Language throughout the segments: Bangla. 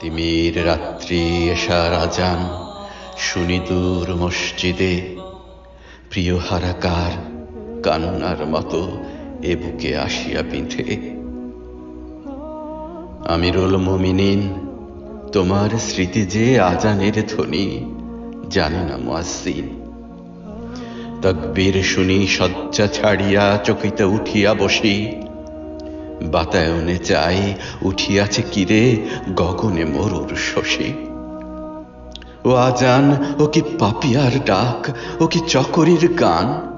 তিমির রাত্রি এশার আজান শুনি দূর মসজিদে। প্রিয় হারাকার, কান্নার মতো এ বুকে আসিয়া পিঠে। আমিরুল মুমিনিন, তোমার স্মৃতি যে আজানের ধ্বনি, জানে না মুয়াজ্জিন। তকবীর শুনি শয্যা ছাড়িয়া চকিতে উঠিয়া বসি। বাতায়নে চাই, উঠিয়াছে কিরে গগনে মরুর শশী। ও আজান, ও কি পাপিয়ার ডাক, ও কি চকরির গান।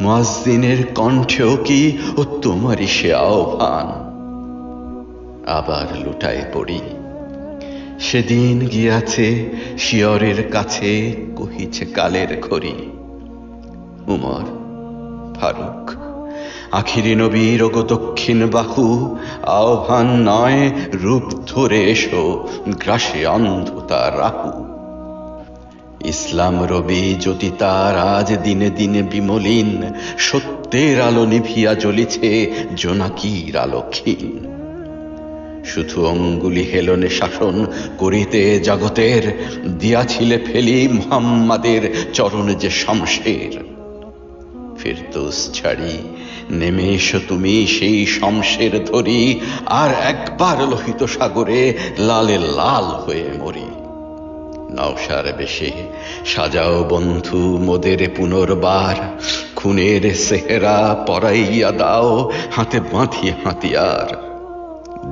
মুয়াজ্জিনের কণ্ঠেও কি ও তোমারই সে আহ্বান। আবার লুটায় পড়ি। সেদিন গিয়াছে শিয়রের কাছে, কহিছে কালের ঘড়ি। উমর, ফারুক, আখিরি নবীর ওগো দক্ষিণ বাহু, আহ্বান নয়, রূপ ধরে এসো, গ্রাসে অন্ধতা রাহু ইসলাম রবি জ্যোতি তার আজ দিনে দিনে বিমলিন, সত্যের আলো নিভিয়া জ্বলিছে জোনাকির আলো ক্ষীণ। শুধু অঙ্গুলি হেলনে শাসন করিতে জগতের, দিয়াছিলে ফেলি মুহাম্মাদের চরণ যে শমশের। ফিরদৌস, ছাড়ি, নেমে এসো তুমি সেই শমশের ধরি, আর একবার লোহিত সাগরে লালে লাল হয়ে মরি। নওশার বেশে সাজাও বন্ধু মোদের পুনর্বার, খুনের সেহেরা পরাইয়া দাও, হাতে বাঁধিয়ে হাতিয়ার।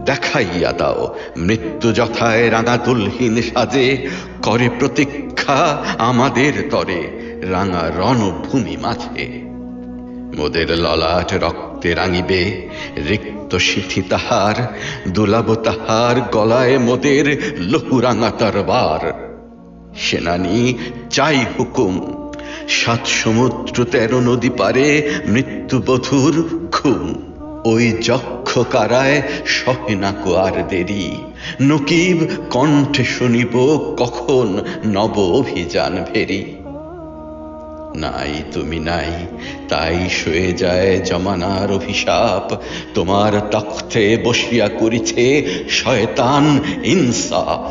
দেখাইয়া দাও, মৃত্যু যথায় রাঙা দুলহীন সাজে, করে প্রতীক্ষা আমাদের তরে, রাঙা রণভূমি মাঝে। মোদের ললাট রক্তে রাঙিবে, রিক্ত সিথি তাহার, দুলাব তাহার গলায় মোদের লহুরাঙা তরবার। সেনানি, চাই হুকুম, সাত সমুদ্র তেরো নদী পারে মৃত্যুবধূর ঘুম। ওই যক্ষ কারায় সহে না আর দেরি। নকিব কণ্ঠে শুনিব কখন নব অভিযান ফেরি নাই, তুমি নাই, তাই শুয়ে যায় জমানার অভিশাপ। তোমার তখ্তে বসিয়া করিছে শয়তান ইনসাফ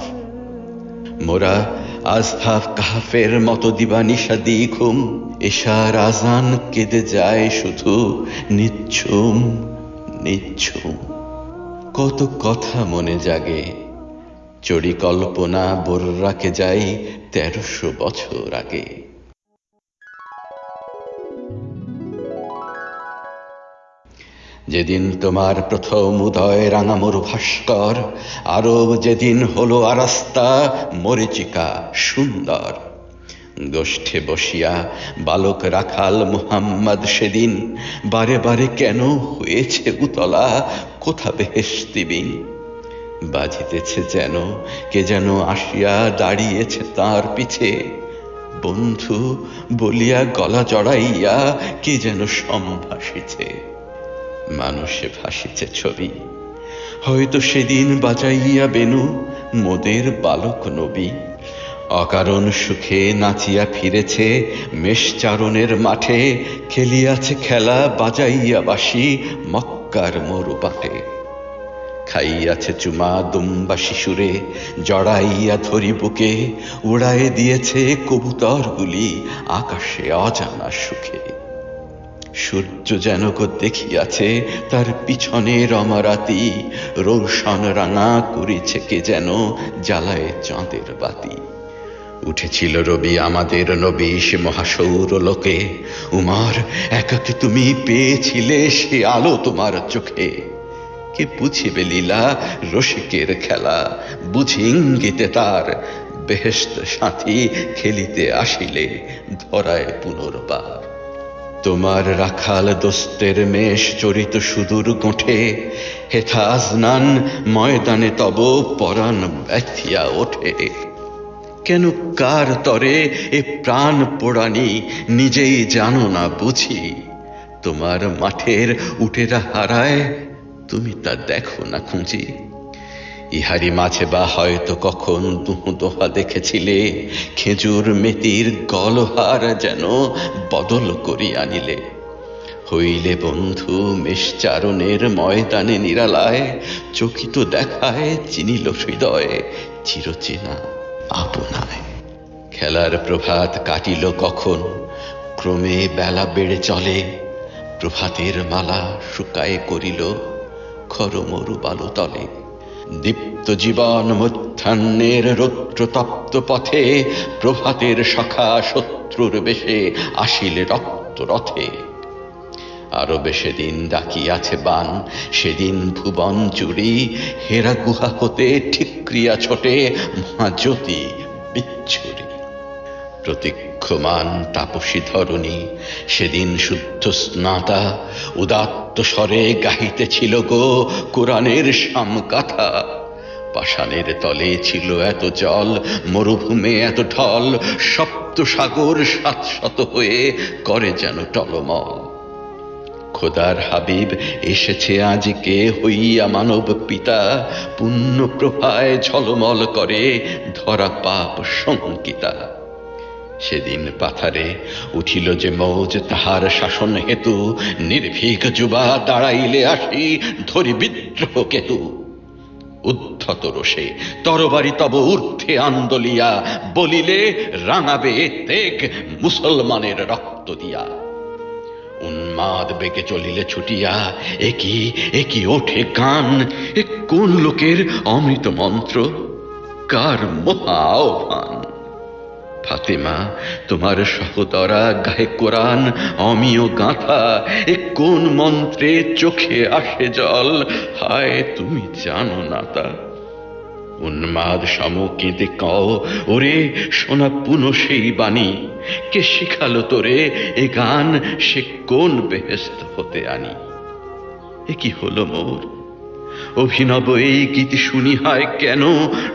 মোরা আজহাব কাহাফের মতো দিবানিশা দিঘুম এশার আজান কেঁদে যায় শুধু নিচ্ছুম নিচ্ছুম। কত কথা মনে জাগে চড়ি কল্পনা বোর্রাকে যাই তেরোশো বছর আগে। যেদিন তোমার প্রথম উদয় রাঙামর ভাস্কর আরব যেদিন হলো আরাস্তা, মরিচিকা সুন্দর। গোষ্ঠে বসিয়া বালক রাখাল মুহাম্মদ সেদিন, বারে বারে কেন হয়েছে উতলা, কোথা বেহেস্তিবিন বাজিতেছে যেন, কে যেন আসিয়া দাঁড়িয়েছে তার পিছে। বন্ধু বলিয়া গলা জড়াইয়া, কে যেন সম্ভাসিছে মানুষে ভাসিছে ছবি। হয়তো সেদিন বাজাইয়া বেনু মোদের বালক নবী। অকারণ সুখে নাচিয়া ফিরেছে মেষচারণের মাঠে, খেলিয়াছে খেলা বাজাইয়া বাসি মক্কার মরুপাটে। খাইয়াছে চুমা দুম্বা শিশুরে, জড়াইয়া ধরি বুকে, উড়ায়ে দিয়েছে কবুতরগুলি আকাশে অজানা সুখে। সূর্য যেন দেখিয়াছে, তার পিছনে রমারাতি। রৌশন রাঙা করেছে কে যেন জ্বালায় চাঁদের বাতি। উঠেছিল রবি আমাদের নবী সে মহাসৌর লোকে। উমার, একাকে তুমি পেয়েছিলে সে আলো তোমার চোখে। কে বুঝিবে লীলা রসিকের খেলা? বুঝি ইঙ্গিতে তার বেহেস্ত সাথী খেলিতে আসিলে ধরায় পুনর্বার। তোমার রাখাল দোস্তের মেষ চরিত সুদূর গোঠে হেথা আজনান ময়দানে তব পরাণ ব্যথিয়া ওঠে। কেন কার তরে এ প্রাণ পোড়ানি, নিজেই জানো না বুঝি। তোমার মাঠের উটেরা হারায়, তুমি তা দেখো না খুঁজি। ইহারি মাঝে বা হয়তো কখন দুহু দেখেছিলে, খেজুর মেতির গলহার যেন বদল করি আনিলে। হইলে বন্ধু মেষচারণের ময়দানে নিরালায় চকিত দেখায় চিনিল হৃদয়, চিরচেনা আপনায়। খেলার প্রভাত কাটিল কখন, ক্রমে বেলা বেড়ে চলে, প্রভাতের মালা শুকায়ে করিল খরমরু বালুতলে। দীপ্ত জীবন মধ্যাহ্নের রৌদ্রতপ্ত পথে প্রভাতের সখা শত্রুর বেশে আসিলে রক্ত রথে। আরও বেশি দিন ডাকিয়াছে বান, সেদিন ভুবন জুড়ি হেরা গুহা হতে ঠিক্রিয়া ছোটে মহাজ্যোতি বিচ্ছুরি। প্রতীক্ষমান তাপসী ধরণী, সেদিন শুদ্ধ স্নাতা উদাত্ত স্বরে গাহিতেছিল গো কোরআনের সামকাথা পাষাণের তলে ছিল এত জল, মরুভূমে এত ঢল সপ্ত সাগর সাতশত হয়ে করে যেন টলমল। খোদার হাবিব, এসেছে আজকে হইয়া মানব পিতা? পুণ্য প্রভায় ঝলমল করে ধরা পাপ শঙ্কিতা। সেদিন পাথারে উঠিল যে মৌজ, তাহার শাসন হেতু। নির্ভীক যুবা দাঁড়াইলে আসি ধরি বিদ্রোহ কেতু। উদ্ধত রোষে তরবারি তব ঊর্ধ্বে আন্দোলিয়া, বলিলে, রাঙাবে তেগ মুসলমানের রক্ত দিয়া। উন্মাদ বেগে চলিলে ছুটিয়া একই একই ওঠে গান এ কোন লোকের অমৃত মন্ত্র? কার মহা আহ্বান ফাতেমা, তোমার সহদরা গায়ে কোরআন অমিয় গাঁথা, এ কোন মন্ত্রে চোখে আসে জল? হায়, তুমি জানো না তা। উন্মাদ সম কেঁদে কও, ওরে শোনা পুনঃ সেই বাণী, কে শিখালো তোরে এ গান? সে কোন বেহেস্ত হতে আনি? এ কি হলো মোর? অভিনব এই গীত শুনি হয় কেন?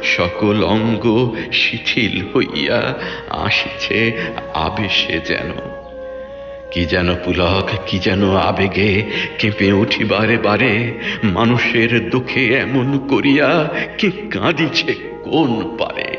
সকল অঙ্গ শিথিল হইয়া আসিছে আবেশে যেন। কি যেন পুলক, কি যেন আবেগে কেঁপে উঠি বারে বারে মানুষের দুঃখে এমন করিয়া কি কাঁদিছে কোন পারে?